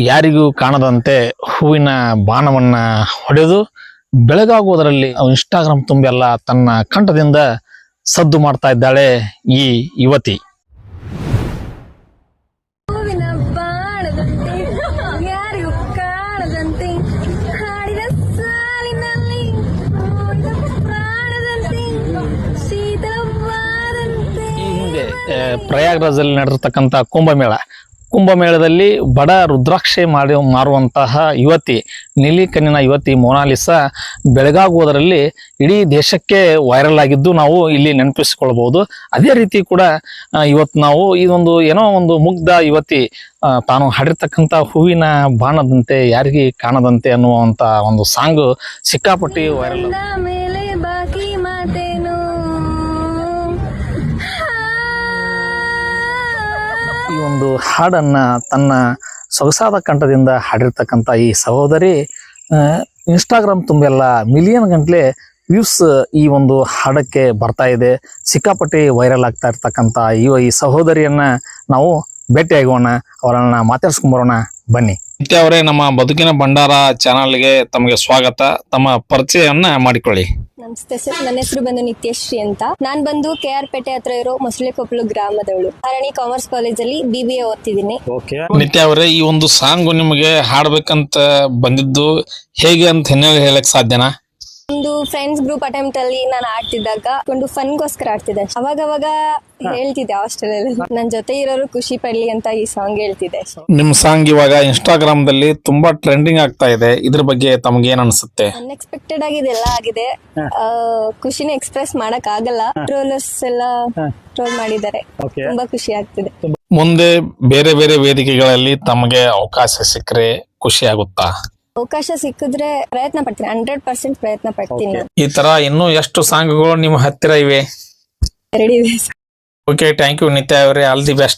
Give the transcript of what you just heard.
ಯಾರಿಗೂ ಕಾಣದಂತೆ ಹೂವಿನ ಬಾಣವನ್ನ ಹೊಡೆದು ಬೆಳಗಾಗುವುದರಲ್ಲಿ ಇನ್ಸ್ಟಾಗ್ರಾಮ್ ತುಂಬೆಲ್ಲ ತನ್ನ ಕಂಠದಿಂದ ಸದ್ದು ಮಾಡ್ತಾ ಇದ್ದಾಳೆ ಈ ಯುವತಿ. ಈ ಹಿಂದೆ ಪ್ರಯಾಗ್ರಾಜಲ್ಲಿ ನಡೆದಿರ್ತಕ್ಕಂಥ ಕುಂಭಮೇಳ. ಕುಂಭಮೇಳದಲ್ಲಿ ಬಡ ರುದ್ರಾಕ್ಷೆ ಮಾಡಿ ಮಾರುವಂತಹ ಯುವತಿ ನೀಲಿ ಕಣ್ಣಿನ ಯುವತಿ ಮೊನಾಲಿಸಾ ಬೆಳಗಾಗುವುದರಲ್ಲಿ ಇಡೀ ದೇಶಕ್ಕೆ ವೈರಲ್ ಆಗಿದ್ದು ನಾವು ಇಲ್ಲಿ ನೆನಪಿಸಿಕೊಳ್ಬಹುದು. ಅದೇ ರೀತಿ ಕೂಡ ಇವತ್ತು ನಾವು ಇದೊಂದು ಏನೋ ಒಂದು ಮುಗ್ಧ ಯುವತಿ ತಾನು ಹಾಡಿರ್ತಕ್ಕಂಥ ಹೂವಿನ ಬಾಣದಂತೆ ಯಾರಿಗೆ ಕಾಣದಂತೆ ಅನ್ನುವಂತ ಒಂದು ಸಾಂಗ್ ಸಿಕ್ಕಾಪಟ್ಟಿ ವೈರಲ್ ಈ ಒಂದು ಹಾಡನ್ನ ತನ್ನ ಸೊಗಸಾದ ಕಂಠದಿಂದ ಹಾಡಿರ್ತಕ್ಕಂಥ ಈ ಸಹೋದರಿ ಇನ್ಸ್ಟಾಗ್ರಾಮ್ ತುಂಬೆಲ್ಲ ಮಿಲಿಯನ್ ಗಂಟ್ಲೆ ವ್ಯೂಸ್ ಈ ಒಂದು ಹಾಡಕ್ಕೆ ಬರ್ತಾ ಇದೆ. ಸಿಕ್ಕಾಪಟ್ಟಿ ವೈರಲ್ ಆಗ್ತಾ ಇರ್ತಕ್ಕಂಥ ಈ ಸಹೋದರಿಯನ್ನ ನಾವು ಭೇಟಿಯಾಗೋಣ ಅವರನ್ನ ಮಾತಾಡ್ಸ್ಕೊಂಬರೋಣ ಬನ್ನಿ. ನಿತ್ಯ ಅವರೇ ನಮ್ಮ ಬದುಕಿನ ಭಂಡಾರ ಚಾನಲ್ಗೆ ತಮಗೆ ಸ್ವಾಗತ. ತಮ್ಮ ಪರಿಚಯವನ್ನ ಮಾಡಿಕೊಳ್ಳಿ. ನಮಸ್ತೆ ಸರ್ ನನ್ನ ಹೆಸರು ಬಂದು ನಿತ್ಯಶ್ರೀ ಅಂತ. ನಾನ್ ಬಂದು ಕೆ ಆರ್ ಪೇಟೆ ಹತ್ರ ಇರೋ ಮೊಸಳೆಕೊಪ್ಪಲು ಗ್ರಾಮದವಳು. ಹರಣಿ ಕಾಮರ್ಸ್ ಕಾಲೇಜಲ್ಲಿ ಬಿಬಿಎ ಬಿ ಎ ಓದ್ತಿದ್ದೀನಿ. ನಿತ್ಯ ಅವರೇ ಈ ಒಂದು ಸಾಂಗ್ ನಿಮಗೆ ಹಾಡ್ಬೇಕಂತ ಬಂದಿದ್ದು ಹೇಗೆ ಅಂತ ಹಿನ್ನೆಲೆ ಹೇಳಕ್ ಸಾಧ್ಯನಾ? ಒಂದು ಫ್ರೆಂಡ್ಸ್ ಗ್ರೂಪ್ ಅಟೆಂಪ್ಟ್ ಅಲ್ಲಿ ನಾನು ಆಡ್ತಿದ್ದಾಗ ಒಂದು ಫನ್ಗೋಸ್ಕರ ಆಡ್ತಿದ್ದೆ. ಅವಾಗ ಅವಾಗ ಹೇಳ್ತಿದ್ದೆ ಹಾಸ್ಟೆಲ್ ಅಲ್ಲಿ ನನ್ನ ಜೊತೆ ಇರೋರು ಖುಷಿ ಪಡ್ಲಿ ಅಂತ ಈ ಸಾಂಗ್ ಹೇಳ್ತಿದ್ದೆ. ನಿಮ್ ಸಾಂಗ್ ಇವಾಗ ಇನ್ಸ್ಟಾಗ್ರಾಮ್ ದಲ್ಲಿ ತುಂಬಾ ಟ್ರೆಂಡಿಂಗ್ ಆಗ್ತಾ ಇದೆ. ಇದ್ರ ಬಗ್ಗೆ ತಮ್ಗೆ ಏನ್ ಅನ್ಸುತ್ತೆ? ಅನ್ಎಕ್ಸ್ಪೆಕ್ಟೆಡ್ ಆಗಿ ಇದೆಲ್ಲ ಆಗಿದೆ. ಆ, ಖುಷಿನ ಎಕ್ಸ್ಪ್ರೆಸ್ ಮಾಡಕ್ ಆಗಲ್ಲ. ಟ್ರೋಲರ್ಸ್ ಎಲ್ಲ ಟ್ರೋಲ್ ಮಾಡಿದ್ದಾರೆ. ತುಂಬಾ ಖುಷಿ ಆಗ್ತಿದೆ. ಮುಂದೆ ಬೇರೆ ಬೇರೆ ವೇದಿಕೆಗಳಲ್ಲಿ ತಮಗೆ ಅವಕಾಶ ಸಿಕ್ಕರೆ ಖುಷಿ ಆಗುತ್ತಾ? ಅವಕಾಶ ಸಿಕ್ಕಿದ್ರೆ ಪ್ರಯತ್ನ ಪಡ್ತೀನಿ ಹಂಡ್ರೆಡ್ ಪರ್ಸೆಂಟ್ ಪ್ರಯತ್ನ ಪಡ್ತೀನಿ. ಈ ತರ ಇನ್ನೂ ಎಷ್ಟು ಸಾಂಗ್ಗಳು ನಿಮ್ಮ ಹತ್ತಿರ ಇವೆ? ರೆಡಿ ಇದೆ. ಓಕೆ ಥ್ಯಾಂಕ್ ಯು ನಿತ್ಯ ಅವರೇ. All the best